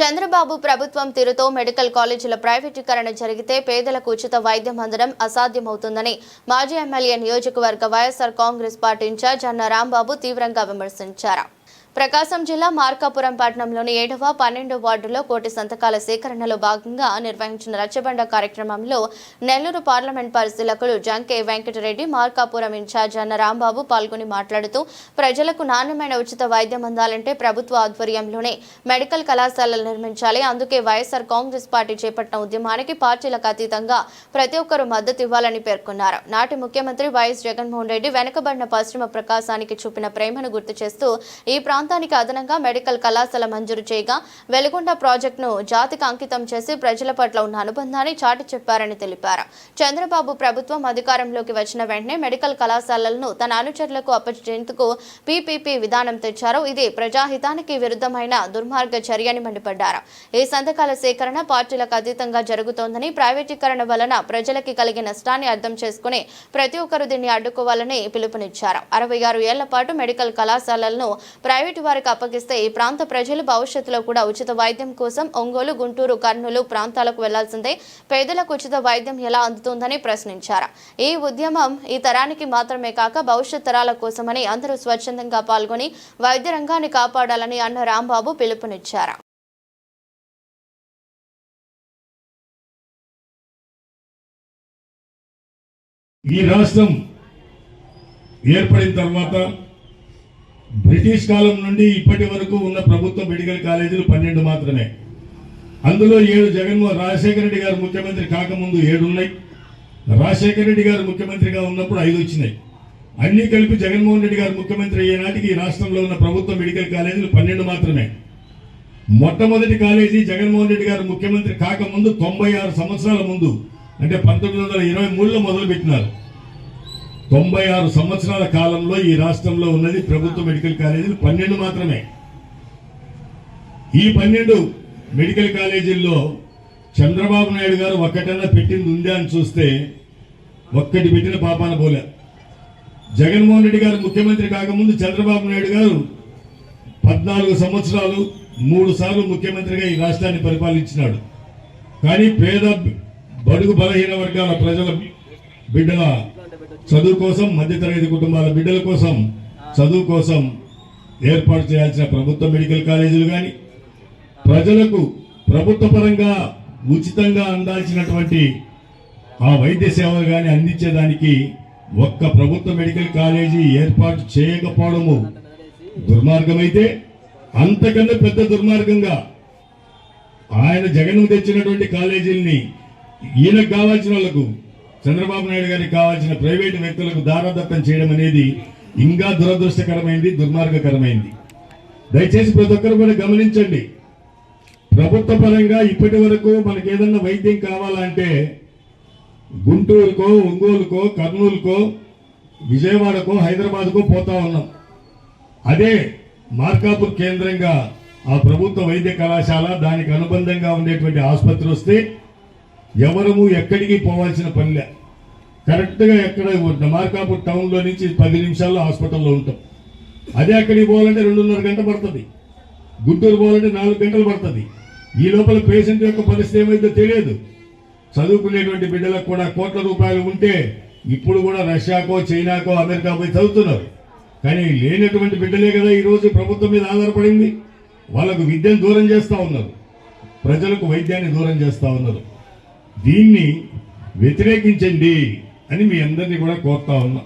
చంద్రబాబు ప్రభుత్వం తీరుతో మెడికల్ కాలేజీల ప్రైవేటీకరణ జరిగితే పేదలకు ఉచిత వైద్యం అందడం అసాధ్యమవుతుందని మాజీ ఎమ్మెల్యే నియోజకవర్గ వైఎస్ఆర్ కాంగ్రెస్ పార్టీ ఇన్ఛార్జ్ అన్న రాంబాబు తీవ్రంగా విమర్శించారు. ప్రకాశం జిల్లా మార్కాపురం పట్టణంలోని ఏడవ పన్నెండో వార్డులో కోటి సంతకాల సేకరణలో భాగంగా నిర్వహించిన రచ్చబండ కార్యక్రమంలో నెల్లూరు పార్లమెంట్ పరిశీలకులు జంకే వెంకటరెడ్డి మార్కాపురం ఇన్ఛార్జ్ అన్న రాంబాబు పాల్గొని మాట్లాడుతూ ప్రజలకు నాణ్యమైన ఉచిత వైద్యం అందాలంటే ప్రభుత్వ ఆధ్వర్యంలోనే మెడికల్ కళాశాలలు నిర్మించాలి. అందుకే వైఎస్ఆర్ కాంగ్రెస్ పార్టీ చేపట్టిన ఉద్యమానికి పార్టీలకు అతీతంగా ప్రతి ఒక్కరూ మద్దతు ఇవ్వాలని పేర్కొన్నారు. నాటి ముఖ్యమంత్రి వైఎస్ జగన్మోహన్ రెడ్డి వెనుకబడిన పశ్చిమ ప్రకాశానికి చూపిన ప్రేమను గుర్తు చేస్తూ ఈ ప్రాంతానికి అదనంగా మెడికల్ కళాశాల మంజూరు చేయగా వెలుగొండ ప్రాజెక్టును జాతికి అంకితం చేసి ప్రజల పట్ల ఉన్న అనుబంధాన్ని చాటి చెప్పారని తెలిపారు. చంద్రబాబు ప్రభుత్వం అధికారంలోకి వచ్చిన వెంటనే మెడికల్ కళాశాలలను తన అనుచరులకు అప్పచేందుకు పీపీపీ విధానం తెచ్చారు. ఇది ప్రజాహితానికి విరుద్ధమైన దుర్మార్గ చర్యని మండిపడ్డారు. ఈ సంతకాల సేకరణ పార్టీలకు అతీతంగా జరుగుతోందని ప్రైవేటీకరణ వలన ప్రజలకి కలిగే నష్టాన్ని అర్థం చేసుకుని ప్రతి ఒక్కరూ దీన్ని అడ్డుకోవాలని పిలుపునిచ్చారు. అరవై ఆరు ఏళ్ళ పాటు మెడికల్ కళాశాలలను ప్రైవేట్ వారికి అప్పగిస్తే ఈ ప్రాంత ప్రజలు భవిష్యత్తులో కూడా ఉచిత వైద్యం కోసం ఒంగోలు గుంటూరు కర్నూలు ప్రాంతాలకు వెళ్ళాల్సిందే. పేదలకు ఉచిత వైద్యం ఎలా అందుతుందని ప్రశ్నించారు. ఈ ఉద్యమం ఈ తరానికి మాత్రమే కాక భవిష్యత్ తరాల కోసమని అందరూ స్వచ్ఛందంగా పాల్గొని వైద్య రంగాన్ని కాపాడాలని అన్న రాంబాబు పిలుపునిచ్చారు. ఈ రాష్ట్రం ఏర్పడిన తర్వాత బ్రిటిష్ కాలం నుండి ఇప్పటి వరకు ఉన్న ప్రభుత్వ మెడికల్ కాలేజీలు పన్నెండు మాత్రమే. అందులో ఏడు జగన్మోహన్ రాజశేఖర రెడ్డి గారు ముఖ్యమంత్రి కాకముందు ఏడు ఉన్నాయి. రాజశేఖర రెడ్డి గారు ముఖ్యమంత్రిగా ఉన్నప్పుడు ఐదు వచ్చినాయి. అన్ని కలిపి జగన్మోహన్ రెడ్డి గారు ముఖ్యమంత్రి అయ్యే నాటికి ఈ రాష్ట్రంలో ఉన్న ప్రభుత్వ మెడికల్ కాలేజీలు పన్నెండు మాత్రమే. మొట్టమొదటి కాలేజీ జగన్మోహన్ రెడ్డి గారు ముఖ్యమంత్రి కాకముందు తొంభై ఆరు సంవత్సరాల ముందు అంటే పంతొమ్మిది వందల ఇరవై మూడులో మొదలు పెట్టినారు తొంభై ఆరు సంవత్సరాల కాలంలో ఈ రాష్ట్రంలో ఉన్నది ప్రభుత్వ మెడికల్ కాలేజీలు పన్నెండు మాత్రమే. ఈ పన్నెండు మెడికల్ కాలేజీల్లో చంద్రబాబు నాయుడు గారు ఒక్కటన్నా పెట్టింది ఉందా అని చూస్తే ఒక్కటి పెట్టిన పాపాన పోలే. జగన్మోహన్ రెడ్డి గారు ముఖ్యమంత్రి కాకముందు చంద్రబాబు నాయుడు గారు పద్నాలుగు సంవత్సరాలు మూడు సార్లు ముఖ్యమంత్రిగా ఈ రాష్ట్రాన్ని పరిపాలించినాడు. కానీ పేద బడుగు బలహీన వర్గాల ప్రజల బిడ్డల చదువు కోసం మధ్యతరగతి కుటుంబాల బిడ్డల కోసం చదువు కోసం ఏర్పాటు చేయాల్సిన ప్రభుత్వ మెడికల్ కాలేజీలు కానీ ప్రజలకు ప్రభుత్వ పరంగా ఉచితంగా అందాల్సినటువంటి ఆ వైద్య సేవలు కానీ అందించేదానికి ఒక్క ప్రభుత్వ మెడికల్ కాలేజీ ఏర్పాటు చేయకపోవడము దుర్మార్గమైతే అంతకన్నా పెద్ద దుర్మార్గంగా ఆయన జగన్ తెచ్చినటువంటి కాలేజీల్ని ఈయనకు కావాల్సిన వాళ్ళకు చంద్రబాబు నాయుడు గారికి కావాల్సిన ప్రైవేటు వ్యక్తులకు దారాదత్తం చేయడం అనేది ఇంకా దురదృష్టకరమైంది దుర్మార్గకరమైంది. దయచేసి ప్రతి ఒక్కరు కూడా గమనించండి. ప్రభుత్వ పరంగా ఇప్పటి వరకు మనకి ఏదన్నా వైద్యం కావాలంటే గుంటూరుకో ఒంగోలుకో కర్నూలుకో విజయవాడకో హైదరాబాద్కో పోతా ఉన్నాం. అదే మార్కాపూర్ కేంద్రంగా ఆ ప్రభుత్వ వైద్య కళాశాల దానికి అనుబంధంగా ఉండేటువంటి ఆసుపత్రి వస్తే ఎవరము ఎక్కడికి పోవాల్సిన పనిలే కరెక్ట్గా ఎక్కడ మార్కాపూర్ టౌన్లో నుంచి పది నిమిషాల్లో హాస్పిటల్లో ఉంటాం. అదే అక్కడికి పోవాలంటే రెండున్నర గంట పడుతుంది. గుంటూరు పోవాలంటే నాలుగు గంటలు పడుతుంది. ఈ లోపల పేషెంట్ యొక్క పరిస్థితి ఏమైందో తెలియదు. చదువుకునేటువంటి బిడ్డలకు కూడా కోట్ల రూపాయలు ఉంటే ఇప్పుడు కూడా రష్యాకో చైనాకో అమెరికా పోయి చదువుతున్నారు. కానీ లేనటువంటి బిడ్డలే కదా ఈరోజు ప్రభుత్వం మీద ఆధారపడింది. వాళ్ళకు విద్యను దూరం చేస్తూ ఉన్నారు. ప్రజలకు వైద్యాన్ని దూరం చేస్తూ ఉన్నారు. దీన్ని వ్యతిరేకించండి అని మీ అందరినీ కూడా కోరుతా ఉన్నా.